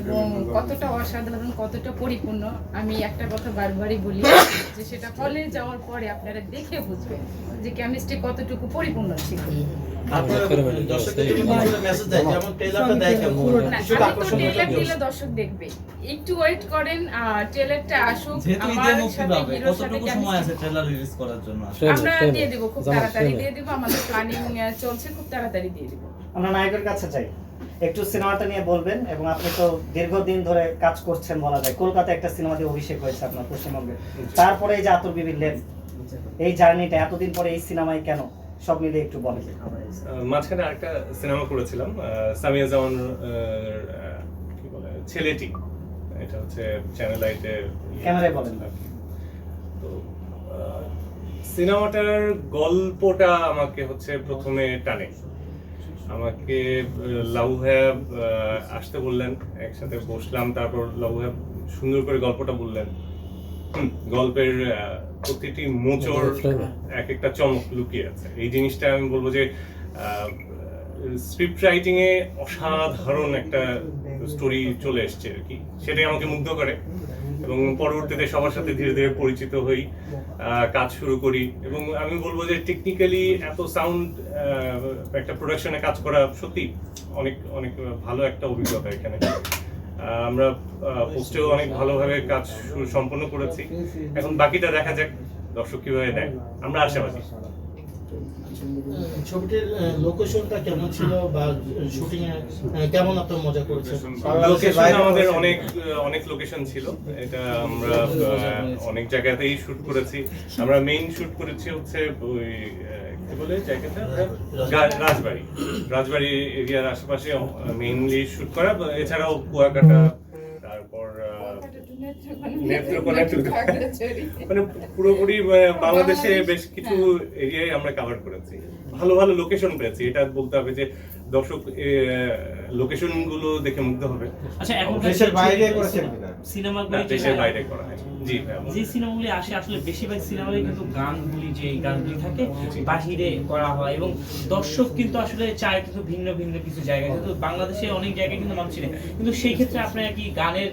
এবং কতটা অসাধারণ কতটা পরিপূর্ণ আমি একটা কথা বারবারই বলি যে সেটা হলে যাওয়ার পরে আপনারা দেখে বুঝবেন যে কেমিস্ট্রি কতটুকু পরিপূর্ণ ছিল। দর্শক দেখবে। একটু ওয়েট করেন ট্রেলারটা আসুক যেহেতু ঈদে আমার মুক্তি সাথে পাবে হিরোর সাথে কতটুকু সময় আছে chemistry ট্রেলার রিলিজ করার জন্য? আমরা দিয়ে দিব খুব তাড়াতাড়ি দিয়ে দিব আমাদের প্ল্যানিং চলছে খুব তাড়াতাড়ি দিয়ে দিব। আমরা নায়কের কাছে চাই। একটু সিনেমাটা নিয়ে বলবেন এবং আপনি তো দীর্ঘদিন ধরে কাজ করছেন বলা যায়। কলকাতায় একটা সিনেমা দিয়ে অভিষেক হয়েছে আপনার পশ্চিমবঙ্গে। তারপরে এই যে আতর বিবির লেন এই জার্নিটা এতদিন পরে এই সিনেমায় কেন? সব মিলে একটু বলেন। মাঝখানে আরেকটা সিনেমা করেছিলাম সামিয়া জামান কি বলে ছেলেটি। এটা হচ্ছে চ্যানেল আইতে ক্যামেরায় বলেন। তো সিনেমাটার গল্পটা আমাকে হচ্ছে প্রথমে টানে। আমাকে লাউ আহ, আসতে বললেন একসাথে বসলাম তারপর লাউ ভাইয়া সুন্দর করে গল্পটা বললেন। গল্পের প্রতিটি মোচড় এক একটা চমক লুকিয়ে আছে। এই জিনিসটা আমি বলব যে স্ক্রিপ্ট রাইটিং এ অসাধারণ একটা স্টোরি চলে এসছে আর কি। সেটাই আমাকে মুগ্ধ করে। এবং পরবর্তীতে সবার সাথে ধীরে ধীরে পরিচিত হই কাজ শুরু করি এবং আমি বলব যে টেকনিক্যালি এত সাউন্ড একটা প্রোডাকশনে কাজ করা সত্যি অনেক অনেক ভালো একটা অভিজ্ঞতা এখানে। আমরা পোস্টেও অনেক ভালোভাবে কাজ সম্পন্ন করেছি। এখন বাকিটা দেখা যাক, দর্শক কীভাবে নেয় আমরা আশাবাদী। ছবিটির লোকেশনটা কেমন ছিল বা শুটিং এ কেমন আপনার মজা করেছেন? লোকেশন আমাদের অনেক অনেক লোকেশন ছিল। এটা আমরা অনেক জায়গাতেই শুট করেছি। আমরা মেইন শুট করেছি হচ্ছে ওই কি বলে জায়গাটা? রাজবাড়ি। রাজবাড়ি এরিয়ার আশেপাশে মেইনলি শুট করা। এছাড়াও কুয়াকাটা মানে পুরোপুরি বাংলাদেশে বেশ কিছু এরিয়ায় আমরা কভার করেছি। ভালো ভালো লোকেশন পেয়েছি। এটা বলতে হবে যে দর্শক লোকেশনগুলো দেখে মুগ্ধ হবে। আচ্ছা এখন দেশের বাইরে করেছেন দেশের বাইরে করা হয়। জি হ্যাঁ যে সিনেমাগুলি আসে আসলে বেশিরভাগ কিন্তু গানগুলি যে গানগুলি থাকে বাহিরে করা হয় এবং দর্শক কিন্তু আসলে চায় কিন্তু ভিন্ন ভিন্ন কিছু জায়গায়। কিন্তু বাংলাদেশে অনেক জায়গায় কিন্তু মানুষ কিন্তু সেই ক্ষেত্রে আপনারা কি গানের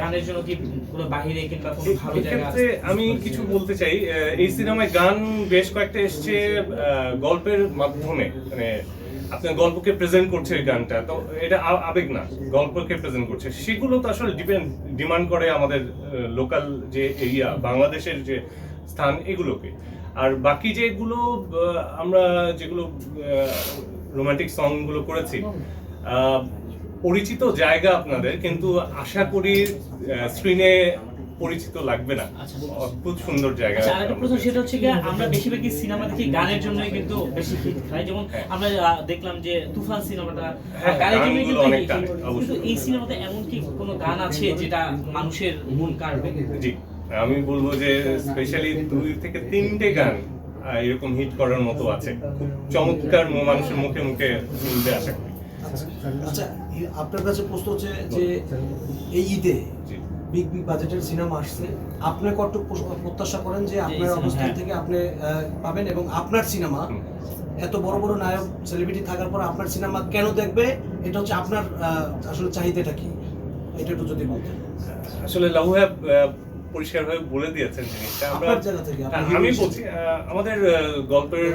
গানের জন্য কি কোনো বাহিরে কিংবা কোনো ভালো জায়গা আমি কিছু বলতে চাই এই সিনেমায় গান বেশ কয়েকটা এসছে গল্পের মাধ্যমে। মানে আপনার গল্পকে প্রেজেন্ট করছে এই গানটা তো এটা আবেগ না গল্পকে প্রেজেন্ট করছে। সেগুলো তো আসলে ডিপেন্ড ডিমান্ড করে আমাদের লোকাল যে এরিয়া বাংলাদেশের যে স্থান এগুলোকে। আর বাকি যেগুলো আমরা যেগুলো রোমান্টিক সংগুলো করেছি পরিচিত জায়গা আপনাদের কিন্তু আশা করি স্ক্রিনে পরিচিত লাগবে না। অদ্ভুত সুন্দর জায়গা আচ্ছা আরেকটা প্রশ্ন সেটা হচ্ছে কি আমরা বেশিরভাগই সিনেমা দেখি গানের জন্যই কিন্তু বেশি হিট খাই যেমন হ্যাঁ। আমরা দেখলাম যে তুফান সিনেমাটা হ্যাঁ, গানের জন্য কিন্তু এই সিনেমাতে এমন কি কোনো গান আছে যেটা মানুষের মন কাড়বে? জি আমি বলব যে স্পেশালি দুই থেকে তিনটে গান এরকম হিট করার মতো আছে। খুব চমৎকার মানুষের মুখে মুখে শুনতে আশা করি। আচ্ছা আপনার কাছে প্রশ্ন হচ্ছে যে এই ঈদে বিগ বিগ বাজেটের সিনেমা আসছে। আপনি কত প্রত্যাশা করেন যে আপনার অবস্থান হ্যাঁ। থেকে আপনি পাবেন এবং আপনার সিনেমা এত বড় বড় নায়ক সেলিব্রিটি থাকার পর আপনার সিনেমা কেন দেখবে? এটা হচ্ছে আপনার আহ, আসলে চাহিদাটা কি? এটা একটু যদি বলতেন। আসলে লাহুয়া পরিষ্কারভাবে বলে দিয়েছেন জিনিসটা। আমরা হ্যাঁ, আমি বলছি আমাদের গল্পের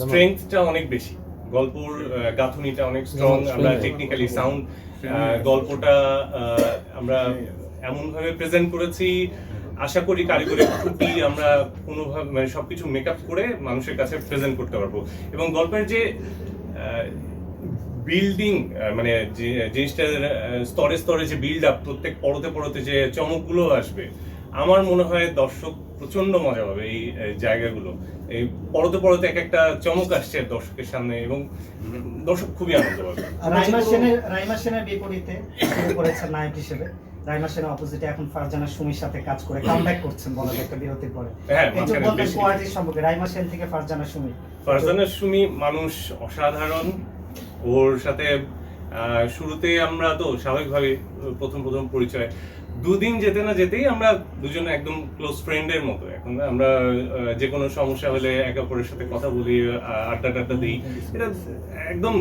স্ট্রেংথটা অনেক বেশি। গল্পর গাঁথুনিটা অনেক স্ট্রং আমরা টেকনিক্যালি সাউন্ড গল্পটা আহ, আমরা এমনভাবে প্রেজেন্ট করেছি আশা করি কারিগরি ত্রুটি আমরা কোনোভাবে মানে সবকিছু মেকআপ করে মানুষের কাছে প্রেজেন্ট করতে পারব। এবং গল্পের যে বিল্ডিং মানে যে জিনিসটার স্তরে স্তরে যে বিল্ড আপ প্রত্যেক পরতে পরতে যে চমকগুলো আসবে আমার মনে হয় দর্শক প্রচণ্ড মজা পাবে এই জায়গাগুলো। এই পরতে পরতে এক একটা চমক আসছে দর্শকের সামনে এবং দর্শক খুবই আনন্দ পাবে। রাইমা সেনের রাইমা সেনের বিপরীতে শুরু করেছেন নায়ক হিসেবে। রাইমা সেনের অপোজিটে এখন ফারজানা সুমির সাথে কাজ করে কামব্যাক করছেন বলা যায় একটা বিরতির পরে। হ্যাঁ। কোয়ালিটির সম্পর্কে রাইমা সেন থেকে ফারজানা সুমি। ফারজানা সুমি মানুষ অসাধারণ। ওর সাথে শুরুতে আমরা তো স্বাভাবিকভাবে প্রথম প্রথম পরিচয় দুদিন যেতে না যেতেই আমরা দুজনে একদম ক্লোজ ফ্রেন্ডের মতো। এখন আমরা যে কোনো সমস্যা হলে একে অপরের সাথে কথা বলি আড্ডা টাড্ডা দিই। এটা একদম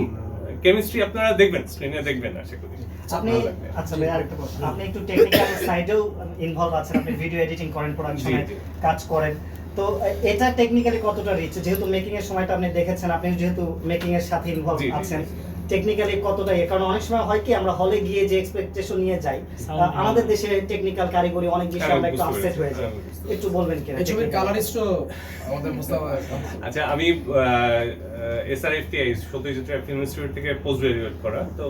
কেমিস্ট্রি আপনারা দেখবেন স্ক্রিনে দেখবেন আশা করি। আপনি আচ্ছা ভাই আরেকটা প্রশ্ন। আপনি একটু টেকনিক্যাল সাইডেও ইনভলভ আছেন আপনি ভিডিও এডিটিং করেন প্রোডাকশনে। কাজ করেন। তো এটা টেকনিক্যালি কতটা রিচ যেহেতু মেকিং এর সময়টা আপনি দেখেছেন আপনি যেহেতু মেকিং এর সাথে ইনভলভ আছেন। টেকনিক্যালি কতটা ইয়ে? কারণ অনেক সময় হয় কি আমরা হলে গিয়ে যে এক্সপেকটেশন নিয়ে যাই আহ, আমাদের দেশে টেকনিক্যাল কারিগরি অনেক বেশি হ্যাঁ, আমরা একটু আপসেট হয়ে যাই। একটু বলবেন কিনা এই ছবির? কালারিস্টও আমাদের মুস্তাফা আচ্ছা আমি SRFTI Satyajit Ray film institute থেকে পোস্ট গ্রাজুয়েট করা তো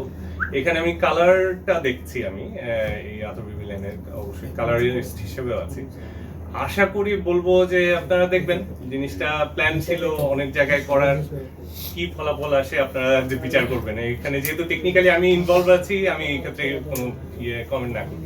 এখানে আমি কালারটা দেখছি আমি আহ, এই আতর বিবি লাইনের অবশ্যই কালারিস্ট হিসেবেও আছি আশা করি বলব যে আপনারা দেখবেন, জিনিসটা প্ল্যান ছিল অনেক জায়গায় করার। কি ফলাফল আসে আপনারা যে বিচার করবেন। এখানে যেহেতু টেকনিক্যালি আমি ইনভলভ আছি, আমি এক্ষেত্রে ক্ষেত্রে কোনো ইয়ে কমেন্ট না করি।